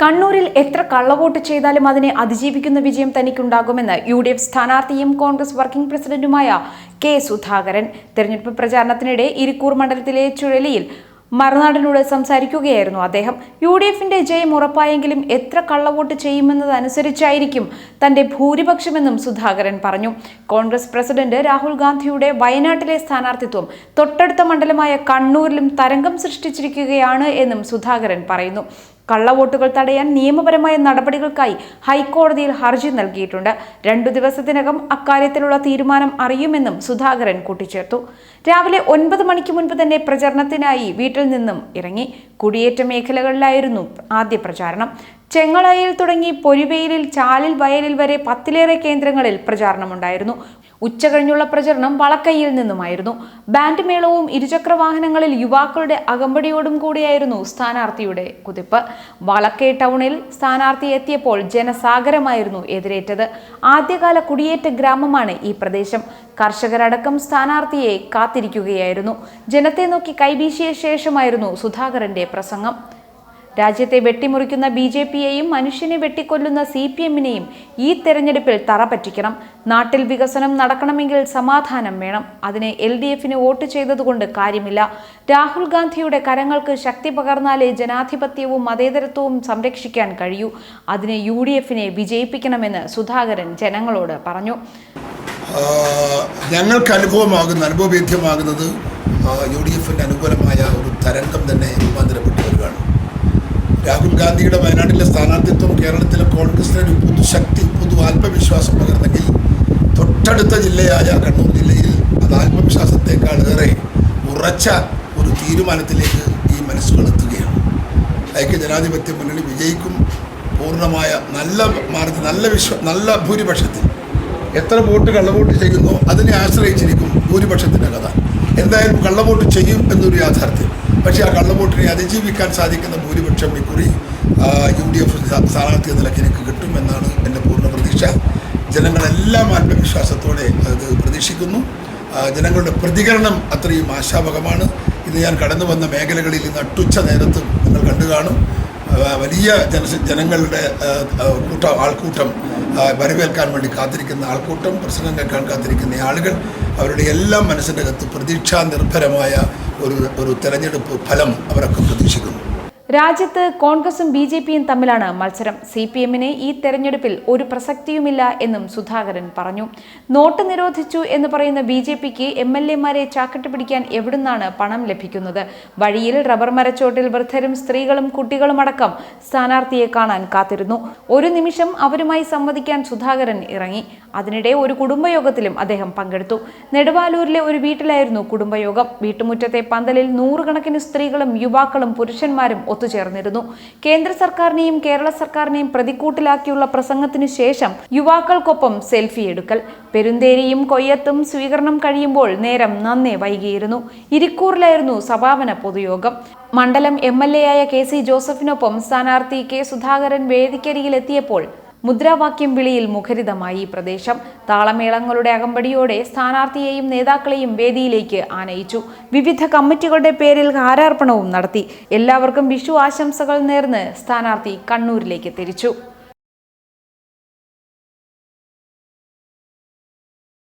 കണ്ണൂരിൽ എത്ര കള്ളവോട്ട് ചെയ്താലും അതിനെ അതിജീവിക്കുന്ന വിജയം തനിക്കുണ്ടാകുമെന്ന് യു ഡി എഫ് സ്ഥാനാർത്ഥിയും കോൺഗ്രസ് വർക്കിംഗ് പ്രസിഡന്റുമായ കെ സുധാകരൻ. തെരഞ്ഞെടുപ്പ് പ്രചാരണത്തിനിടെ ഇരിക്കൂർ മണ്ഡലത്തിലെ ചുഴലിയിൽ മറുനാടിനോട് സംസാരിക്കുകയായിരുന്നു അദ്ദേഹം. യു ഡി എഫിന്റെ ജയം ഉറപ്പായെങ്കിലും എത്ര കള്ളവോട്ട് ചെയ്യുമെന്നതനുസരിച്ചായിരിക്കും തന്റെ ഭൂരിപക്ഷമെന്നും സുധാകരൻ പറഞ്ഞു. കോൺഗ്രസ് പ്രസിഡന്റ് രാഹുൽ ഗാന്ധിയുടെ വയനാട്ടിലെ സ്ഥാനാർത്ഥിത്വം തൊട്ടടുത്ത മണ്ഡലമായ കണ്ണൂരിലും തരംഗം സൃഷ്ടിച്ചിരിക്കുകയാണ് എന്നും സുധാകരൻ പറയുന്നു. കള്ളവോട്ടുകൾ തടയാൻ നിയമപരമായ നടപടികൾക്കായി ഹൈക്കോടതിയിൽ ഹർജി നൽകിയിട്ടുണ്ട്. രണ്ടു ദിവസത്തിനകം അക്കാര്യത്തിലുള്ള തീരുമാനം അറിയുമെന്നും സുധാകരൻ കൂട്ടിച്ചേർത്തു. രാവിലെ ഒൻപത് മണിക്ക് മുൻപ് തന്നെ പ്രചരണത്തിനായി വീട്ടിൽ നിന്നും ഇറങ്ങി. കുടിയേറ്റ മേഖലകളിലായിരുന്നു ആദ്യ പ്രചാരണം. ചെങ്ങളയിൽ തുടങ്ങി പൊരിവെയിലിൽ ചാലിൽ വയലിൽ വരെ പത്തിലേറെ കേന്ദ്രങ്ങളിൽ പ്രചാരണമുണ്ടായിരുന്നു. ഉച്ച കഴിഞ്ഞുള്ള പ്രചരണം വളക്കൈയിൽ നിന്നുമായിരുന്നു. ബാൻഡ് മേളവും ഇരുചക്ര വാഹനങ്ങളിൽ യുവാക്കളുടെ അകമ്പടിയോടും കൂടിയായിരുന്നു സ്ഥാനാർത്ഥിയുടെ കുതിപ്പ്. വളക്കൈ ടൗണിൽ സ്ഥാനാർത്ഥി എത്തിയപ്പോൾ ജനസാഗരമായിരുന്നു എതിരേറ്റത്. ആദ്യകാല കുടിയേറ്റ ഗ്രാമമാണ് ഈ പ്രദേശം. കർഷകരടക്കം സ്ഥാനാർത്ഥിയെ കാത്തിരിക്കുകയായിരുന്നു. ജനത്തെ നോക്കി കൈവീശിയ ശേഷമായിരുന്നു സുധാകരന്റെ പ്രസംഗം. രാജ്യത്തെ വെട്ടിമുറിക്കുന്ന ബി ജെ പിയെയും മനുഷ്യനെ വെട്ടിക്കൊല്ലുന്ന സി പി എമ്മിനെയും ഈ തെരഞ്ഞെടുപ്പിൽ തറ പറ്റിക്കണം. നാട്ടിൽ വികസനം നടക്കണമെങ്കിൽ സമാധാനം വേണം. അതിനെ എൽ ഡി എഫിന് വോട്ട് ചെയ്തതുകൊണ്ട് കാര്യമില്ല. രാഹുൽ ഗാന്ധിയുടെ കരങ്ങൾക്ക് ശക്തി പകർന്നാലേ ജനാധിപത്യവും മതേതരത്വവും സംരക്ഷിക്കാൻ കഴിയൂ. അതിന് യു ഡി എഫിനെ വിജയിപ്പിക്കണമെന്ന് സുധാകരൻ ജനങ്ങളോട് പറഞ്ഞു. ഞങ്ങൾക്ക് അനുഭവമാകുന്ന അനുഭവവേദ്യമാകുന്നത് യു ഡി എഫിന്റെ അനുകൂലമായ ഒരു തരംഗം തന്നെ രാഹുൽ ഗാന്ധിയുടെ വയനാട്ടിലെ സ്ഥാനാർത്ഥിത്വം കേരളത്തിലെ കോൺഗ്രസിന് ഒരു പുതുശക്തി പുതു ആത്മവിശ്വാസം പകർന്നെങ്കിൽ തൊട്ടടുത്ത ജില്ലയായ കണ്ണൂർ ജില്ലയിൽ അത് ആത്മവിശ്വാസത്തെക്കാൾ ഏറെ ഉറച്ച ഒരു തീരുമാനത്തിലേക്ക് ഈ മനസ്സുകൾ എത്തുകയാണ്. ഐക്യ ജനാധിപത്യ മുന്നണി വിജയിക്കും പൂർണമായ നല്ല മാർഗ നല്ല വിശ്വ നല്ല ഭൂരിപക്ഷത്തിൽ എത്ര വോട്ട് കള്ളവോട്ട് ചെയ്യുന്നു അതിനെ ആശ്രയിച്ചിരിക്കും ഭൂരിപക്ഷത്തിന്റെ കഥ. എന്തായാലും കള്ളവോട്ട് ചെയ്യും എന്നൊരു യാഥാർത്ഥ്യം. പക്ഷേ ആ കള്ളവോട്ടിനെ അതിജീവിക്കാൻ സാധിക്കുന്ന ഭൂരിപക്ഷം ഇക്കുറി യു ഡി എഫ് സ്ഥാനാർത്ഥി നിലയ്ക്ക് എനിക്ക് കിട്ടുമെന്നാണ് എന്റെ പൂർണ പ്രതീക്ഷ. ജനങ്ങളെല്ലാം ആത്മവിശ്വാസത്തോടെ അത് പ്രതീക്ഷിക്കുന്നു. ജനങ്ങളുടെ പ്രതികരണം അത്രയും ആശാവഹമാണ്. ഇത് ഞാൻ കടന്നു വന്ന മേഖലകളിൽ ഇന്ന് അട്ടുച്ച നേരത്തും നിങ്ങൾ കണ്ടു കാണും. വലിയ ജനസ ജനങ്ങളുടെ കൂട്ട ആൾക്കൂട്ടം വരവേൽക്കാൻ വേണ്ടി കാത്തിരിക്കുന്ന ആൾക്കൂട്ടം പ്രസംഗം കേൾക്കാൻ കാത്തിരിക്കുന്ന ആളുകൾ അവരുടെ എല്ലാം മനസ്സിന്റെ അകത്ത് പ്രതീക്ഷാ നിർഭരമായ ഒരു ഒരു തെരഞ്ഞെടുപ്പ് ഫലം അവരൊക്കെ പ്രതീക്ഷിക്കുന്നു. രാജ്യത്ത് കോൺഗ്രസും ബി ജെ പിയും തമ്മിലാണ് മത്സരം. സി പി എമ്മിന് ഈ തെരഞ്ഞെടുപ്പിൽ ഒരു പ്രസക്തിയുമില്ല എന്നും സുധാകരൻ പറഞ്ഞു. നോട്ട് നിരോധിച്ചു എന്ന് പറയുന്ന ബി ജെ പിക്ക് എം എൽ എമാരെ ചാക്കിട്ട് പിടിക്കാൻ എവിടുന്നാണ് പണം ലഭിക്കുന്നത്? വഴിയിൽ റബ്ബർ മരച്ചോട്ടിൽ വൃദ്ധരും സ്ത്രീകളും കുട്ടികളും അടക്കം സ്ഥാനാർത്ഥിയെ കാണാൻ കാത്തിരുന്നു. ഒരു നിമിഷം അവരുമായി സംവദിക്കാൻ സുധാകരൻ ഇറങ്ങി. അതിനിടെ ഒരു കുടുംബയോഗത്തിലും അദ്ദേഹം പങ്കെടുത്തു. നെടുവാലൂരിലെ ഒരു വീട്ടിലായിരുന്നു കുടുംബയോഗം. വീട്ടുമുറ്റത്തെ പന്തലിൽ നൂറുകണക്കിന് സ്ത്രീകളും യുവാക്കളും പുരുഷന്മാരും ഒത്തുചേർന്നിരുന്നു. കേന്ദ്ര സർക്കാരിനെയും കേരള സർക്കാരിനെയും പ്രതിക്കൂട്ടിലാക്കിയുള്ള പ്രസംഗത്തിനു ശേഷം യുവാക്കൾക്കൊപ്പം സെൽഫി എടുക്കൽ. പെരുന്തേരിയും കൊയ്യത്തും സ്വീകരണം കഴിയുമ്പോൾ നേരം നന്നേ വൈകിയിരുന്നു. ഇരിക്കൂറിലായിരുന്നു സമാപന പൊതുയോഗം. മണ്ഡലം എം എൽ എ ആയ കെ സി ജോസഫിനൊപ്പം സ്ഥാനാർത്ഥി കെ സുധാകരൻ വേദിക്കരികിലെത്തിയപ്പോൾ മുദ്രാവാക്യം വിളിയിൽ മുഖരിതമായി ഈ പ്രദേശം. താളമേളങ്ങളുടെ അകമ്പടിയോടെ സ്ഥാനാർത്ഥിയെയും നേതാക്കളെയും വേദിയിലേക്ക് ആനയിച്ചു. വിവിധ കമ്മിറ്റികളുടെ പേരിൽ ഹാരാർപ്പണവും നടത്തി. എല്ലാവർക്കും വിഷു ആശംസകൾ നേർന്ന് സ്ഥാനാർത്ഥി കണ്ണൂരിലേക്ക് തിരിച്ചു.